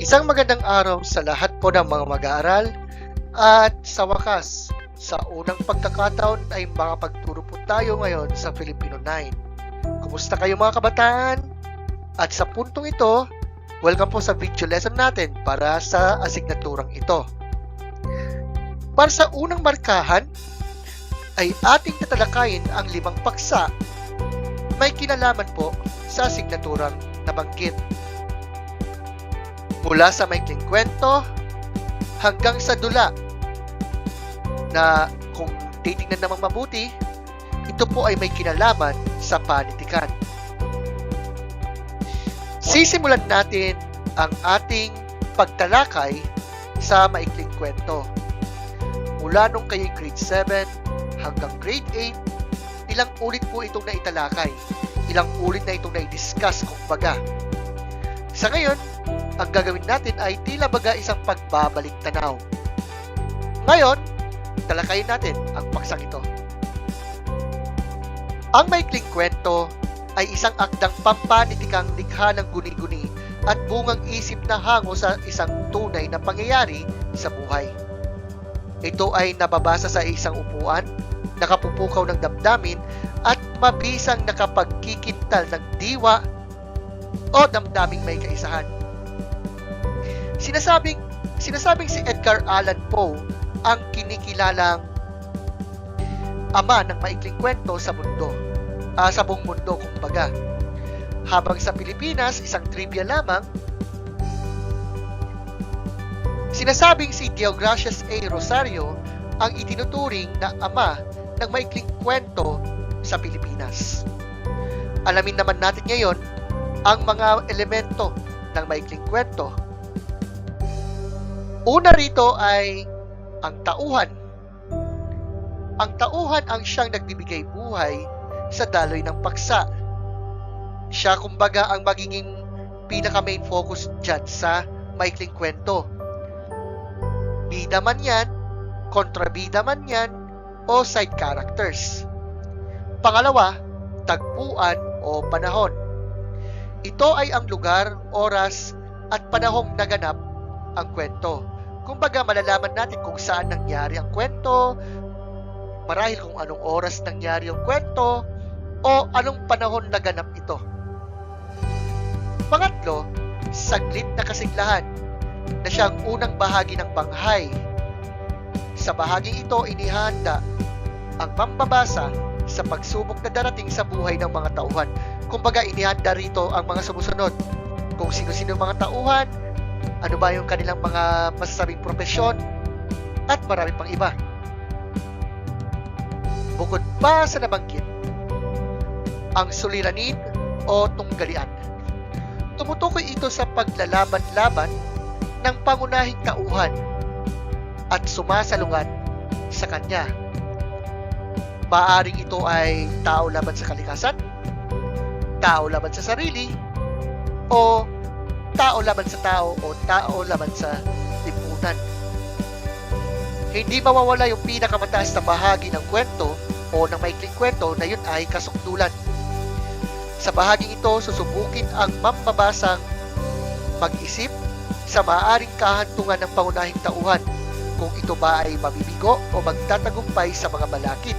Isang magandang araw sa lahat po ng mga mag-aaral at sa wakas, sa unang pagkakataon ay makapagturo po tayo ngayon sa Filipino 9. Kumusta kayo mga kabataan? At sa puntong ito, welcome po sa video lesson natin para sa asignaturang ito. Para sa unang markahan, ay ating tatalakayin ang limang paksa may kinalaman po sa asignaturang nabanggit. Mula sa maikling kwento hanggang sa dula na kung titingnan namang mabuti, ito po ay may kinalaman sa panitikan. Sisimulan natin ang ating pagtalakay sa maikling kwento. Mula nung kayo grade 7 hanggang grade 8, ilang ulit po itong naitalakay. Ilang ulit na itong na-discuss kung baga. Sa ngayon, ang gagawin natin ay tila baga isang pagbabalik tanaw. Ngayon, talakayin natin ang paksang ito. Ang maikling kwento ay isang akdang pampanitikang likha ng guni-guni at bungang isip na hango sa isang tunay na pangyayari sa buhay. Ito ay nababasa sa isang upuan, nakapupukaw ng damdamin at mabisang nakapagkikintal ng diwa o damdaming may kaisahan. Sinasabing, sinasabing si Edgar Allan Poe ang kinikilalang ama ng maikling kwento sa mundo, ah, sa buong mundo kumbaga. Habang sa Pilipinas, isang trivia lamang, sinasabing si Deogracias A. Rosario ang itinuturing na ama ng maikling kwento sa Pilipinas. Alamin naman natin ngayon ang mga elemento ng maikling kwento. Una rito ay ang tauhan. Ang tauhan ang siyang nagbibigay buhay sa daloy ng paksa. Siya kumbaga ang magiging pinaka main focus dyan sa maikling kwento. Bida man yan, kontrabida man yan, o side characters. Pangalawa, tagpuan o panahon. Ito ay ang lugar, oras, at panahong naganap ang kwento. Kumbaga malalaman natin kung saan nangyari ang kwento, marahil kung anong oras nangyari ang kwento, o anong panahon naganap ito. Pangatlo, saglit na kasiglahan na siyang unang bahagi ng banghay. Sa bahagi ito, inihanda ang mambabasa sa pagsubok na darating sa buhay ng mga tauhan. Kumbaga, inihanda rito ang mga sumusunod. Kung sino-sino mga tauhan, ano ba yung kanilang mga masasabing profesyon, at marami pang iba. Bukod pa sa nabanggit, ang suliranin o tunggalian. Tumutukoy ito sa paglalaban-laban ng pangunahing tauhan at sumasalungat sa kanya. Maaring ito ay tao laban sa kalikasan, tao laban sa sarili, o tao laban sa tao o tao laban sa lipunan. Hindi mawawala yung pinakamataas na bahagi ng kwento o ng maikling kwento na yun ay kasukdulan. Sa bahaging ito, susubukin ang mambabasang mag-isip sa maaaring kahantungan ng pangunahing tauhan kung ito ba ay mabibigo o magtatagumpay sa mga balakid.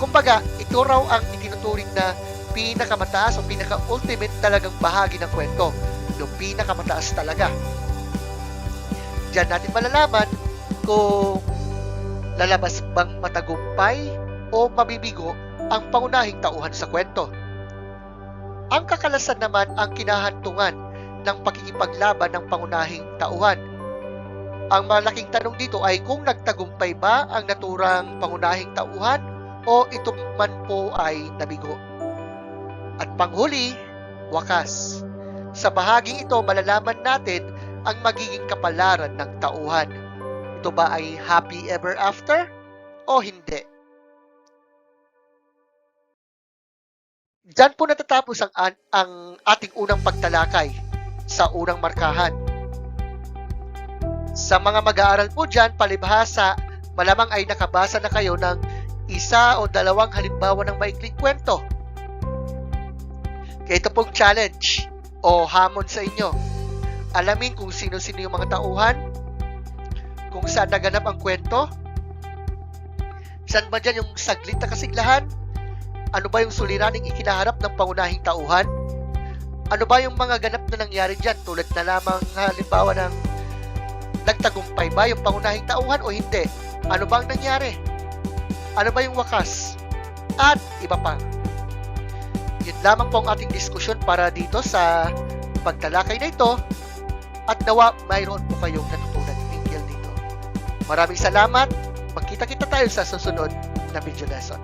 Kumbaga, ito raw ang itinuturing na pinakamataas o pinaka-ultimate talagang bahagi ng kwento. Yung pinakamataas talaga. Diyan natin malalaman kung lalabas bang matagumpay o mabibigo ang pangunahing tauhan sa kwento. Ang kakalasan naman ang kinahantungan ng pakikipaglaban ng pangunahing tauhan. Ang malaking tanong dito ay kung nagtagumpay ba ang naturang pangunahing tauhan o ito man po ay nabigo. At panghuli, wakas. Sa bahaging ito, malalaman natin ang magiging kapalaran ng tauhan. Ito ba ay happy ever after o hindi? Diyan po natatapos ang, ang ating unang pagtalakay sa unang markahan. Sa mga mag-aaral po dyan, palibhasa, malamang ay nakabasa na kayo ng isa o dalawang halimbawa ng maikling kwento. Kaya ito pong challenge o hamon sa inyo. alamin kung sino-sino yung mga tauhan, kung saan naganap ang kwento, saan ba dyan yung saglit na kasiglahan, ano ba yung suliraning ikinaharap ng pangunahing tauhan, ano ba yung mga ganap na nangyari dyan tulad na lamang halimbawa ng nagtagumpay ba yung pangunahing tauhan o hindi? Ano ba ang nangyari? Ano ba yung wakas? At iba pa. Yun lamang po ang ating diskusyon para dito sa pagtalakay na ito at nawa mayroon po kayong natutunan hinggil dito. Maraming salamat. Magkita-kita tayo sa susunod na video lesson.